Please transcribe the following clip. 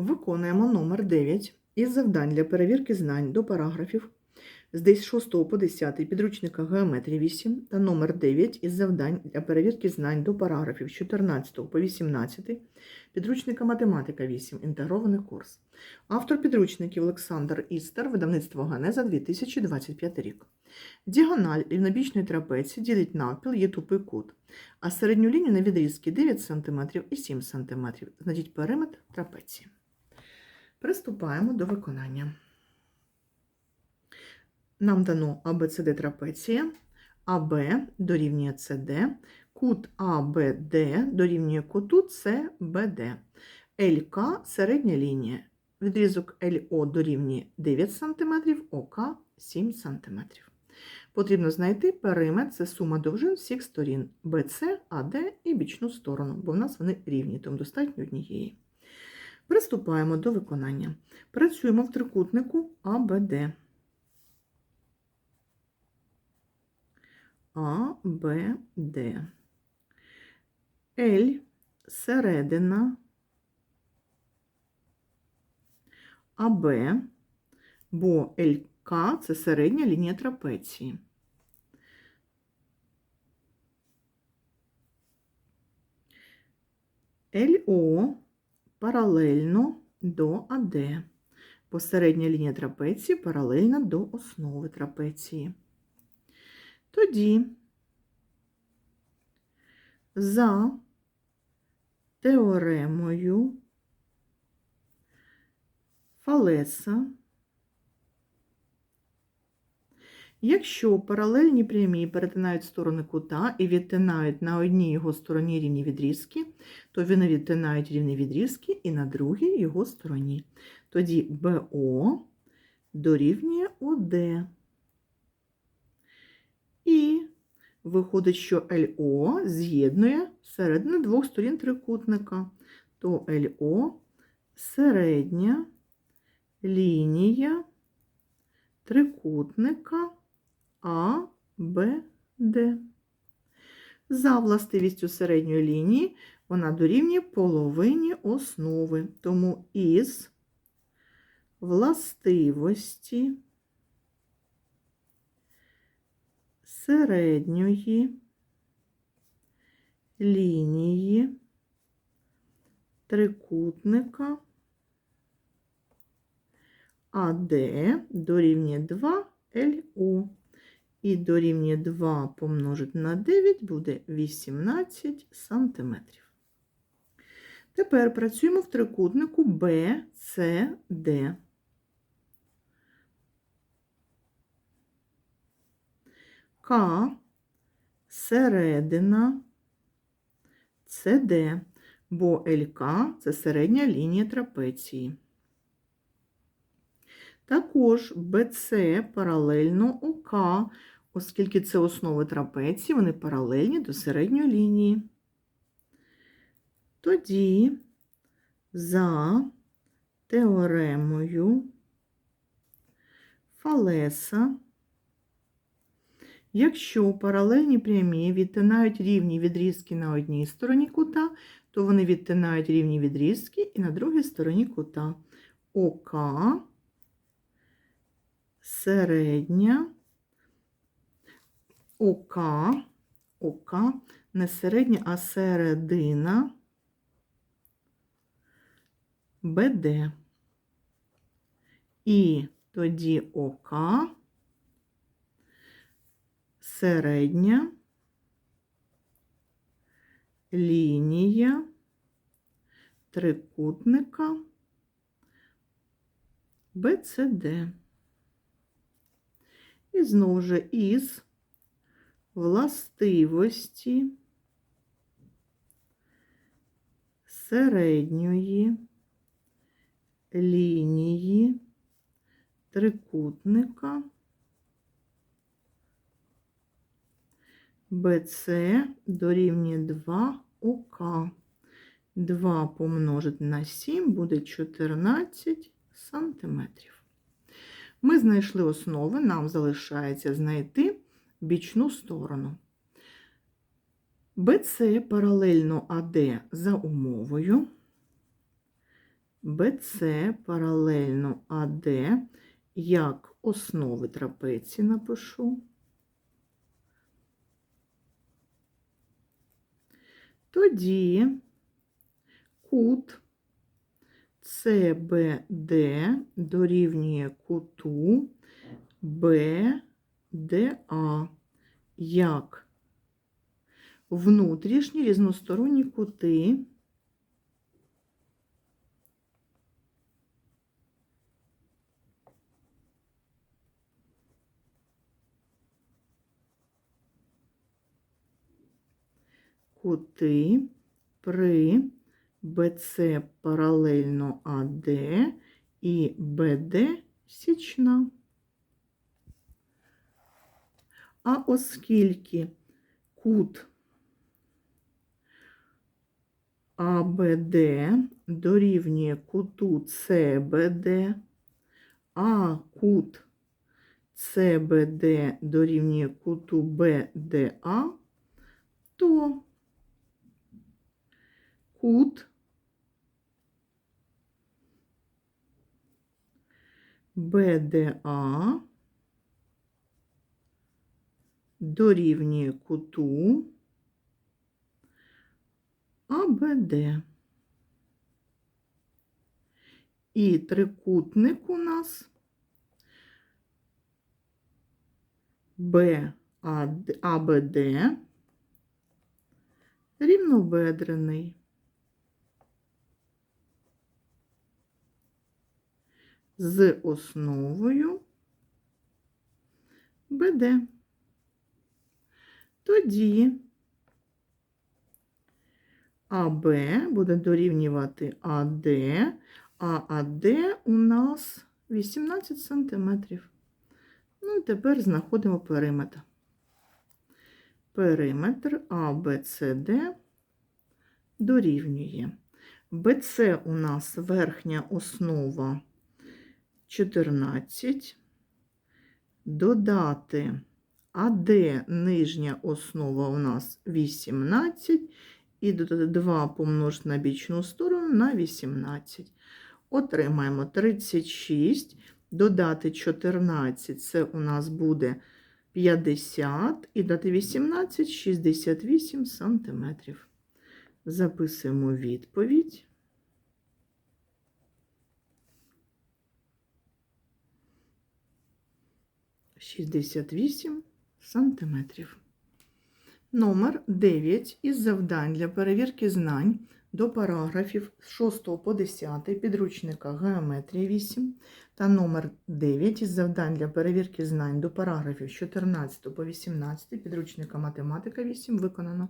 Виконуємо номер 9 із завдань для перевірки знань до параграфів з десь 6 по 10 підручника Геометрії 8 та номер 9 із завдань для перевірки знань до параграфів з 14 по 18 підручника Математика 8 інтегрований курс. Автор підручників Олександр Істер, видавництво Ганеза 2025 рік. Діагональ рівнобічної трапеції ділить навпіл є тупий кут, а середню лінію на відрізки 9 см і 7 см. Знайдіть периметр трапеції. Приступаємо до виконання. Нам дано ABCD трапеція, АБ дорівнює CD, кут АБД дорівнює куту CBD, ЛК середня лінія. Відрізок ЛО дорівнює 9 см, ОК 7 см. Потрібно знайти периметр, це сума довжин всіх сторін BC, AD і бічну сторону, бо в нас вони рівні, тому достатньо однієї. Приступаємо до виконання. Працюємо в трикутнику АБД. АБД. Л середина АБ, бо ЛК це середня лінія трапеції. ЛО паралельно до АД, Посередня лінія трапеції паралельна до основи трапеції. Тоді за теоремою Фалеса, якщо паралельні прямі перетинають сторони кута і відтинають на одній його стороні рівні відрізки, то вони відтинають рівні відрізки і на другій його стороні. Тоді БО дорівнює ОД. І виходить, що ЛО з'єднує середини двох сторін трикутника. То ЛО середня лінія трикутника АБД. За властивістю середньої лінії вона дорівнює половині основи. Тому із властивості середньої лінії трикутника АД дорівнює 2 ЛО. І дорівнює 2 помножити на 9 буде 18 сантиметрів. Тепер працюємо в трикутнику BCD. К середина СД, бо ЛК це середня лінія трапеції. Також БЦ паралельно ОК, оскільки це основи трапеції, вони паралельні до середньої лінії. Тоді за теоремою Фалеса Якщо паралельні прямі відтинають рівні відрізки на одній стороні кута, то вони відтинають рівні відрізки і на другій стороні кута. ОК середня ОК, ОК, не середня, а середина. БД. І тоді ОК. Середня. Лінія. Трикутника. BCD. І знову ж із властивості середньої лінії трикутника БЦ дорівнює 2 ОК. 2 помножити на 7 буде 14 сантиметрів. Ми знайшли основи, нам залишається знайти бічну сторону. БЦ паралельно АД за умовою. БЦ паралельно АД як основи трапеції напишу. Тоді кут СБД дорівнює куту БДА як внутрішні різносторонні кути кути при БЦ паралельно АД і БД січна. А оскільки кут АБД дорівнює куту СБД, а кут СБД дорівнює куту БДА, то кут БДА дорівнює куту АБД. І трикутник у нас БАБД рівнобедрений. З основою БД. Тоді АБ буде дорівнювати АД, а АД у нас 18 сантиметрів. Ну і тепер знаходимо периметр. Периметр АБЦД дорівнює. БЦ у нас верхня основа 14. Додати АД нижня основа у нас 18. І 2 помножити на бічну сторону на 18. Отримаємо 36. Додати 14 це у нас буде 50. І дати 18 68 сантиметрів. Записуємо відповідь. Шістдесят вісім сантиметрів. Номер 9 із завдань для перевірки знань до параграфів з 6 по 10 підручника Геометрія 8 та номер 9 із завдань для перевірки знань до параграфів з 14 по 18 підручника Математика 8 виконано.